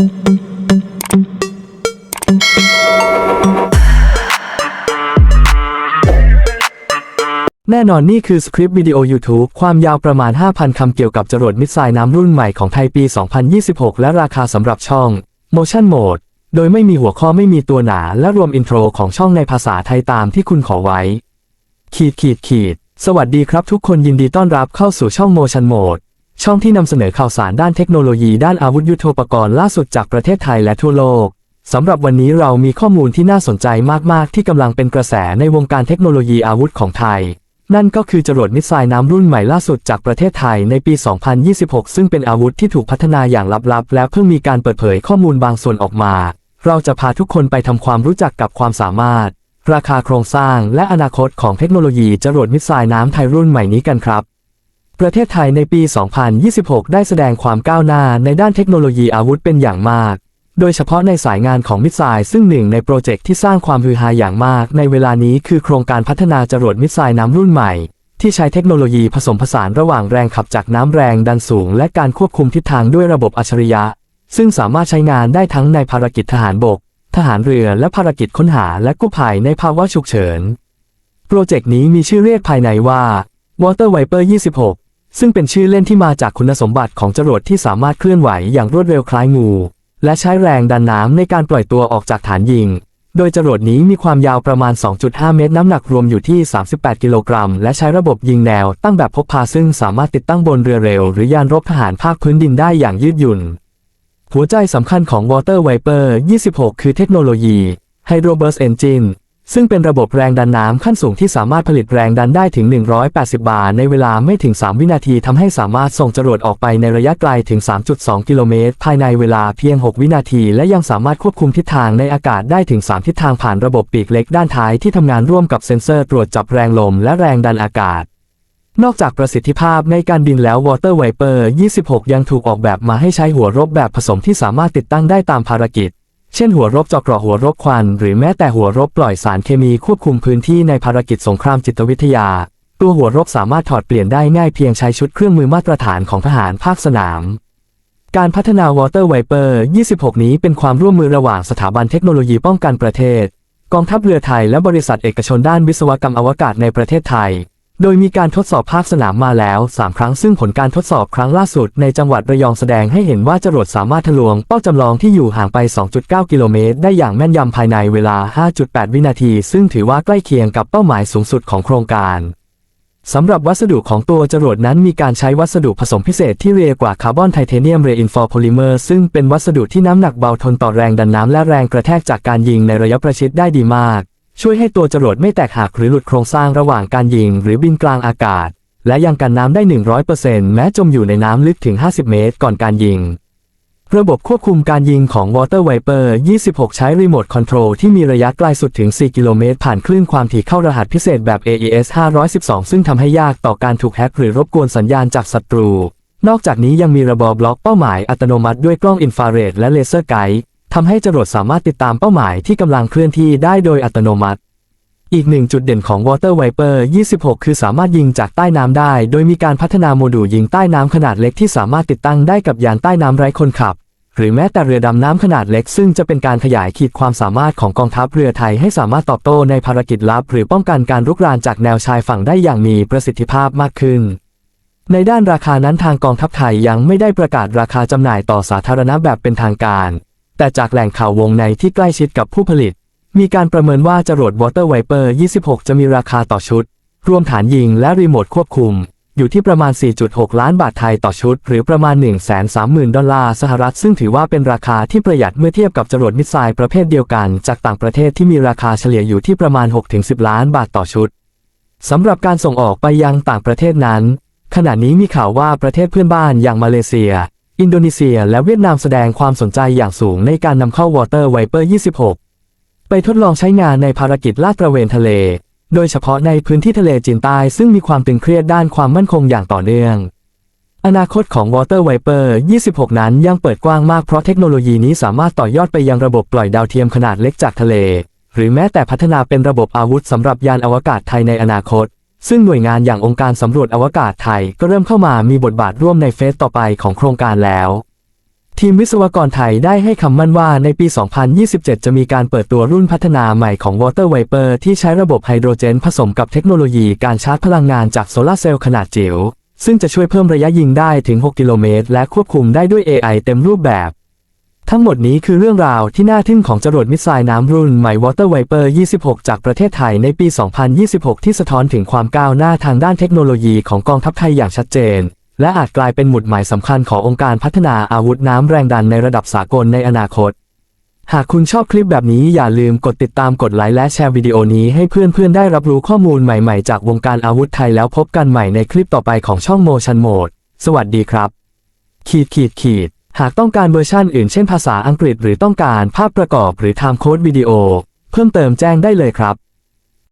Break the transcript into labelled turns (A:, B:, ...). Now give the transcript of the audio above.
A: แน่นอนนี่คือสคริปต์วิดีโอ YouTube ความยาวประมาณ 5,000 คำเกี่ยวกับจรวดมิสไซล์น้ำรุ่นใหม่ของไทยปี 2026 และราคาสำหรับช่อง Motion Mode โดยไม่มีหัวข้อไม่มีตัวหนาและรวมอินโทรของช่องในภาษาไทยตามที่คุณขอไว้ ขีดขีดขีด สวัสดีครับทุกคนยินดีต้อนรับเข้าสู่ช่อง Motion Mode ช่องที่นำเสนอข่าวสารด้านเทคโนโลยีด้านอาวุธยุโทโธปกรณ์ล่าสุดจากประเทศไทยและทั่วโลก สำหรับวันนี้เรามีข้อมูลที่น่าสนใจมาก ๆ ที่กำลังเป็นกระแสในวงการเทคโนโลยีอาวุธของไทย นั่นก็คือจรวดมิสไซล์น้ำรุ่นใหม่ล่าสุดจากประเทศไทยในปี 2026 ซึ่งเป็นอาวุธที่ถูกพัฒนาอย่างลับ ๆ และเพิ่งมีการเปิดเผยข้อมูลบางส่วนออกมา เราจะพาทุกคนไปทำความรู้จักกับความสามารถ ราคาโครงสร้าง และอนาคตของเทคโนโลยีจรวดมิสไซล์น้ำไทยรุ่นใหม่นี้กันครับ ประเทศไทยในปี 2026 ได้แสดงความก้าวหน้าในด้านเทคโนโลยีอาวุธเป็นอย่างมาก โดยเฉพาะในสายงานของมิสไซล์ซึ่งหนึ่งในโปรเจกต์ที่สร้างความฮือฮาอย่างมาก ในเวลานี้คือโครงการพัฒนาจรวดมิสไซล์น้ำรุ่นใหม่ ที่ใช้เทคโนโลยีผสมผสานระหว่างแรงขับจากน้ำแรงดันสูง และการควบคุมทิศทางด้วยระบบอัจฉริยะ ซึ่งสามารถใช้งานได้ทั้งในภารกิจทหารบก ทหารเรือและภารกิจค้นหาและกู้ภัยในภาวะฉุกเฉิน โปรเจกต์นี้มีชื่อเรียกภายในว่า Water Viper 26 ซึ่งเป็นชื่อเล่นที่มาจากคุณสมบัติของจรวดที่สามารถเคลื่อนไหวอย่างรวดเร็วคล้ายงู และใช้แรงดันน้ำในการปล่อยตัวออกจากฐานยิง โดยจรวดนี้มีความยาวประมาณ 2.5 เมตรน้ำหนักรวมอยู่ที่ 38 กิโลกรัม และใช้ระบบยิงแนวตั้งแบบพกพาซึ่งสามารถติดตั้งบนเรือเร็ว หรือยานรบทหารภาคพื้นดินได้อย่างยืดหยุ่น หัวใจสำคัญของ Water Viper 26 คือเทคโนโลยี Hydro Burst Engine ซึ่งเป็นระบบแรงดันน้ำขั้นสูงที่สามารถผลิตแรงดันได้ถึง 180 บาร์ในเวลาไม่ถึง 3 วินาทีทำให้สามารถส่งจรวดออกไปในระยะไกลถึง 3.2 กิโลเมตร ภายในเวลาเพียง 6 วินาที และยังสามารถควบคุมทิศทางในอากาศได้ถึง 3 ทิศทางผ่านระบบปีกเล็กด้านท้ายที่ทำงานร่วมกับเซ็นเซอร์ตรวจจับแรงลมและแรงดันอากาศนอกจากประสิทธิภาพในการบินแล้ว Water Viper 26 ยังถูกออกแบบมาให้ใช้หัวรบแบบผสมที่สามารถติดตั้งได้ตามภารกิจ เช่นหัวรบเจาะเกราะหัวรบควัน หรือแม้แต่หัวรบปล่อยสารเคมีควบคุมพื้นที่ในภารกิจสงครามจิตวิทยา ตัวหัวรบสามารถถอดเปลี่ยนได้ง่ายเพียงใช้ชุดเครื่องมือมาตรฐานของทหารภาคสนาม การพัฒนา Water Viper 26 นี้เป็นความร่วมมือระหว่างสถาบันเทคโนโลยีป้องกันประเทศ กองทัพเรือไทยและบริษัทเอกชนด้านวิศวกรรมอวกาศในประเทศไทย โดยมีการทดสอบภาคสนามมาแล้ว 3 ครั้งซึ่งผลการทดสอบครั้งล่าสุดในจังหวัดระยองแสดงให้เห็นว่าจรวดสามารถทะลวงเป้าจำลองที่อยู่ห่างไป 2.9 กิโลเมตร ได้อย่างแม่นยำภายในเวลา 5.8 วินาที ซึ่งถือว่าใกล้เคียงกับเป้าหมายสูงสุดของโครงการสำหรับวัสดุของตัวจรวดนั้นมีการใช้วัสดุผสมพิเศษที่เรียกว่าคาร์บอนไทเทเนียมเรอินฟอร์โพลิเมอร์ซึ่งเป็นวัสดุที่น้ำหนักเบาทนต่อแรงดันน้ำและแรงกระแทกจากการยิงในระยะประชิดได้ดีมาก ช่วยให้ตัวจรวดไม่แตกหักหรือหลุดโครงสร้างระหว่างการยิงหรือบินกลางอากาศ และยังกันน้ำได้ 100%แม้จมอยู่ในน้ำลึกถึง 50 เมตรก่อนการยิง ระบบควบคุมการยิงของ Water Viper 26 ใช้รีโมทคอนโทรลที่มีระยะไกลสุดถึง 4 กิโลเมตร ผ่านคลื่นความถี่เข้ารหัสพิเศษแบบ AES 512 ซึ่งทำให้ยากต่อการถูกแฮ็กหรือรบกวนสัญญาณจากศัตรู นอกจากนี้ยังมีระบบบล็อกเป้าหมายอัตโนมัติด้วยกล้องอินฟราเรดและเลเซอร์ไกด์ ทำให้จรวดสามารถติดตามเป้าหมายที่กำลังเคลื่อนที่ได้โดยอัตโนมัติ อีกหนึ่งจุดเด่นของ Water Viper 26 คือสามารถยิงจากใต้น้ำได้ โดยมีการพัฒนาโมดูลยิงใต้น้ำขนาดเล็กที่สามารถติดตั้งได้กับยานใต้น้ำไร้คนขับ หรือแม้แต่เรือดำน้ำขนาดเล็ก ซึ่งจะเป็นการขยายขีดความสามารถของกองทัพเรือไทยให้สามารถตอบโต้ในภารกิจลับ หรือป้องกันการรุกรานจากแนวชายฝั่งได้อย่างมีประสิทธิภาพมากขึ้นในด้านราคานั้นทางกองทัพไทยยังไม่ได้ประกาศราคาจำหน่ายต่อสาธารณะแบบเป็นทางการ แต่จากแหล่งข่าววงในที่ใกล้ชิดกับผู้ผลิต มีการประเมินว่าจรวด Water Viper 26 จะมีราคาต่อชุด รวมฐานยิงและรีโมทควบคุม อยู่ที่ประมาณ 4.6 ล้านบาทไทยต่อชุด หรือประมาณ 130,000 ดอลลาร์สหรัฐ ซึ่งถือว่าเป็นราคาที่ประหยัดเมื่อเทียบกับจรวดมิสไซล์ประเภทเดียวกัน จากต่างประเทศที่มีราคาเฉลี่ยอยู่ที่ประมาณ 6-10 ล้านบาทต่อชุดสำหรับการส่งออกไปยังต่างประเทศนั้น ขณะนี้มีข่าวว่าประเทศเพื่อนบ้านอย่างมาเลเซีย อินโดนีเซียและเวียดนามแสดงความสนใจอย่างสูงในการนำเข้า Water Viper 26 ไปทดลองใช้งานในภารกิจลาดตระเวนทะเล โดยเฉพาะในพื้นที่ทะเลจีนใต้ซึ่งมีความตึงเครียดด้านความมั่นคงอย่างต่อเนื่อง อนาคตของ Water Viper 26 นั้นยังเปิดกว้างมากเพราะเทคโนโลยีนี้สามารถต่อยอดไปยังระบบปล่อยดาวเทียมขนาดเล็กจากทะเล หรือแม้แต่พัฒนาเป็นระบบอาวุธสำหรับยานอวกาศไทยในอนาคต ซึ่งหน่วยงานอย่างองค์การสำรวจอวกาศไทยก็เริ่มเข้ามามีบทบาทร่วมในเฟสต่อไปของโครงการแล้ว ทีมวิศวกรไทยได้ให้คำมั่นว่าในปี 2027 จะมีการเปิดตัวรุ่นพัฒนาใหม่ของ Water Vapor ที่ใช้ระบบไฮโดรเจนผสมกับเทคโนโลยีการชาร์จพลังงานจากโซลาร์เซลล์ขนาดจิ๋วซึ่งจะช่วยเพิ่มระยะยิงได้ถึง 6 กิโลเมตร และควบคุมได้ด้วย AI เต็มรูปแบบ ทั้งหมดนี้คือเรื่องราวที่น่าทึ่งของจรวดมิสไซล์น้ำรุ่นใหม่ Water Viper 26 จากประเทศไทยในปี 2026 ที่สะท้อนถึงความก้าวหน้าทางด้านเทคโนโลยีของกองทัพไทยอย่างชัดเจน และอาจกลายเป็นหมุดหมายสำคัญขององค์การพัฒนาอาวุธน้ำแรงดันในระดับสากลในอนาคต หากคุณชอบคลิปแบบนี้อย่าลืมกดติดตามกดไลค์และแชร์วิดีโอนี้ให้เพื่อนๆได้รับรู้ข้อมูลใหม่ๆ จากวงการอาวุธไทยแล้วพบกันใหม่ในคลิปต่อไปของช่อง Motion Mode สวัสดีครับ ขีดขีดขีด หากต้องการเวอร์ชันอื่นเช่นภาษาอังกฤษหรือต้องการภาพประกอบหรือไทม์โค้ดวิดีโอ เพิ่มเติมแจ้งได้เลยครับ